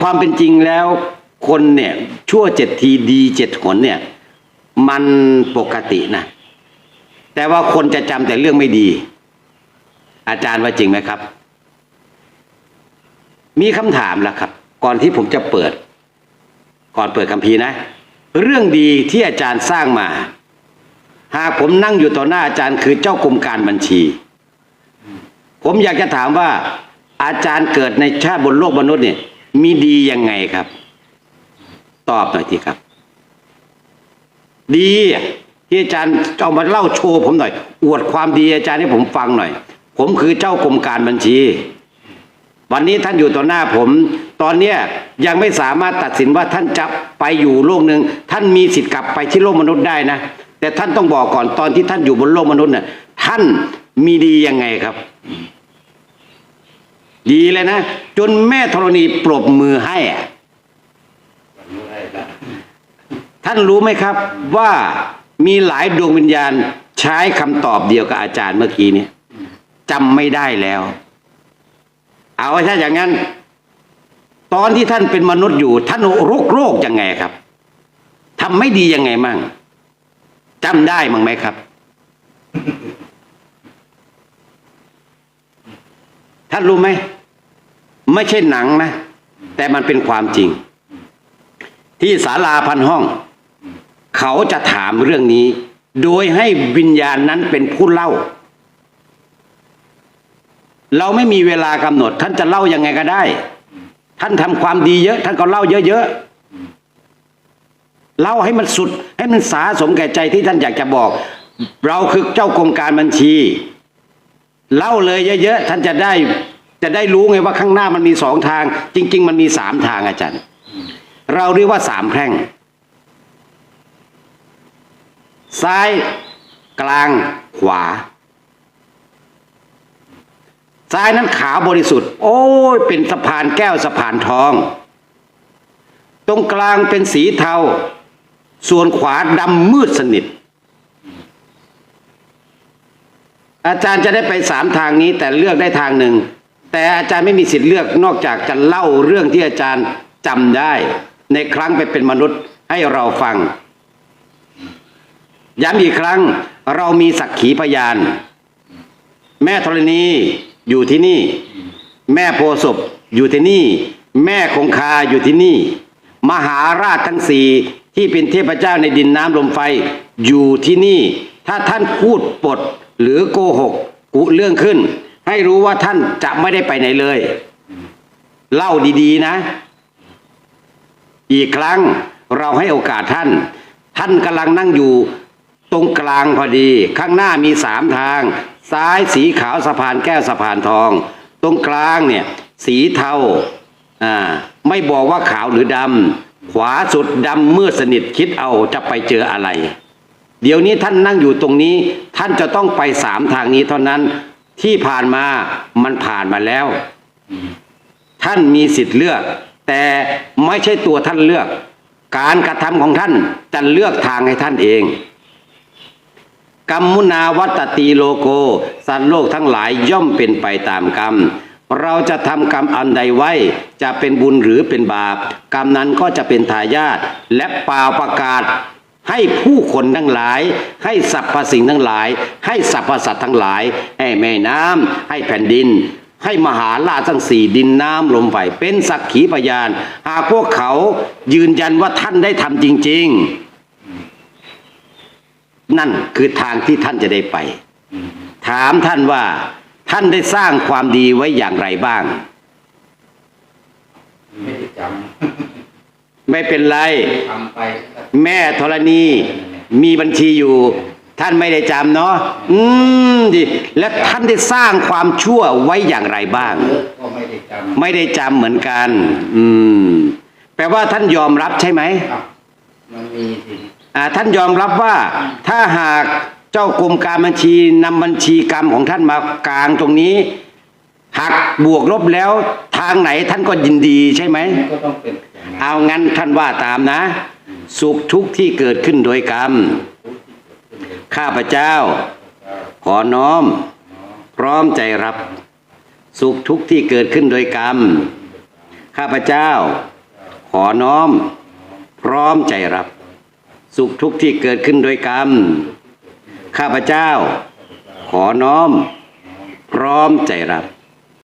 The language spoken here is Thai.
ความเป็นจริงแล้วคนเนี่ยชั่วเจ็ดทีดีเจ็ดหนเนี่ย มันปกตินะ แต่ว่าคนจะจำแต่เรื่องไม่ดี อาจารย์ว่าจริงไหมครับ มีคำถามแล้วครับ ก่อนที่ผมจะเปิด ก่อนเปิดคัมภีร์นะ เรื่องดีที่อาจารย์สร้างมา หากผมนั่งอยู่ต่อหน้าอาจารย์คือเจ้ากรมการบัญชี ผมอยากจะถามว่า อาจารย์เกิดในชาติบนโลกมนุษย์เนี่ย มีดียังไงครับ ตอบหน่อยทีครับ ดีที่อาจารย์เอามาเล่าโชว์ผมหน่อย อวดความดีอาจารย์ให้ผมฟังหน่อย ผมคือเจ้ากรมการบัญชี วันนี้ท่านอยู่ต่อหน้าผม ตอนเนี้ยยังไม่สามารถตัดสินว่าท่านจะไปอยู่โลกหนึ่งท่านมีสิทธิ์กลับไปที่โลกมนุษย์ได้นะแต่ท่านต้องบอกก่อนตอนที่ท่านอยู่บนโลกมนุษย์เนี่ยท่านมีดียังไงครับ ดีเลยนะ จนแม่ธรณีปรบมือให้อะท่านรู้ไหมครับว่ามีหลายดวงวิญญาณใช้คำตอบเดียวกับอาจารย์เมื่อกี้นี้จำไม่ได้แล้ว เอาไว้ถ้าอย่างนั้น ตอนที่ท่านเป็นมนุษย์อยู่ ท่านโรคโรคยังไงครับทำไม่ดียังไงมั่งจำได้มั้งไหมครับ ท่านรู้ไหมไม่ใช่หนังนะ แต่มันเป็นความจริง ที่ศาลาพันห้อง เขาจะถามเรื่องนี้ โดยให้วิญญาณนั้นเป็นผู้เล่า เราไม่มีเวลากำหนด ท่านจะเล่ายังไงก็ได้ ท่านทำความดีเยอะ ท่านก็เล่าเยอะๆเล่าให้มันสุด ให้มันสาสมแก่ใจที่ท่านอยากจะบอก เราคือเจ้ากรมการบัญชี เล่าเลยเยอะๆท่านจะได้จะได้รู้ไงว่าข้างหน้ามันมีสองทาง จริง ๆ มันมีสามทางอาจารย์ เราเรียกว่าสามแพร่ง ซ้ายกลางขวา ซ้ายนั้นขาวบริสุทธิ์ โอ้ยเป็นสะพานแก้วสะพานทอง ตรงกลางเป็นสีเทา ส่วนขวาดำมืดสนิท อาจารย์จะได้ไปสามทางนี้แต่เลือกได้ทางหนึ่ง แต่อาจารย์ไม่มีสิทธิ์เลือกนอกจากจะเล่าเรื่องที่อาจารย์จำได้ ในครั้งไปเป็นมนุษย์ให้เราฟัง ย้ำอีกครั้งเรามีสักขีพยาน แม่ธรณีอยู่ที่นี่ แม่โพศพอยู่ที่นี่ แม่คงคาอยู่ที่นี่ มหาราชทั้งสี่ที่เป็นเทพเจ้าในดินน้ำลมไฟอยู่ที่นี่ ถ้าท่านพูดปด หรือโกหกกุเรื่องขึ้น ให้รู้ว่าท่านจะไม่ได้ไปไหนเลย เล่าดีๆนะ อีกครั้งเราให้โอกาสท่าน ท่านกำลังนั่งอยู่ตรงกลางพอดี ข้างหน้ามีสามทาง ซ้ายสีขาวสะพานแก้วสะพานทอง ตรงกลางเนี่ย สีเทาอ่าไม่บอกว่าขาวหรือดำขวาสุดดำมืดสนิทคิดเอาจะไปเจออะไร เดี๋ยวนี้ท่านนั่งอยู่ตรงนี้ ท่านจะต้องไปสามทางนี้เท่านั้นที่ผ่านมามันผ่านมาแล้ว ท่านมีสิทธิ์เลือก แต่ไม่ใช่ตัวท่านเลือก การกระทำของท่านจะเลือกทางให้ท่านเองกรรมมุนาวัตตีโลโก สัตว์โลกทั้งหลายย่อมเป็นไปตามกรรม เราจะทำกรรมอันใดไว้ จะเป็นบุญหรือเป็นบาป กรรมนั้นก็จะเป็นทายาทและเป่าประกาศ ให้ผู้คนทั้งหลาย ให้สรรพสิ่งทั้งหลาย ให้สรรพสัตว์ทั้งหลาย ให้แม่น้ำให้แผ่นดิน ให้มหาราชทั้งสี่ดินน้ำลมไฟเป็นสักขีพยาน หากพวกเขายืนยันว่าท่านได้ทำจริง ๆ นั่นคือทางที่ท่านจะได้ไป ถามท่านว่าท่านได้สร้างความดีไว้อย่างไรบ้าง ไม่ได้จ ไม่เป็นไรำทำไปแม่ธรณี มีบัญชีอยู่ ท่านไม่ได้จำเนาะอืมดิและท่านได้สร้างความชั่วไว้อย่างไรบ้าง เยอะก็ไม่ได้จำไม่ได้จำเหมือนกัน อืม แปลว่าท่านยอมรับใช่ไหมครับมันมีสิอ่าท่านยอมรับว่าถ้าหากเจ้ากรมการบัญชีนำบัญชีกรรมของท่านมากลางตรงนี้หักบวกลบแล้วทางไหนท่านก็ยินดีใช่ไหม มันก็ต้องเป็นอย่างนั้น เอางั้นท่านว่าตามนะ สุขทุกข์ที่เกิดขึ้นโดยกรรม ข้าพเจ้า ขอน้อม พร้อมใจรับ สุขทุกข์ที่เกิดขึ้นโดยกรรม ข้าพเจ้า ขอน้อม พร้อมใจรับ สุขทุกข์ที่เกิดขึ้นโดยกรรม ข้าพเจ้า ขอน้อม พร้อมใจรับ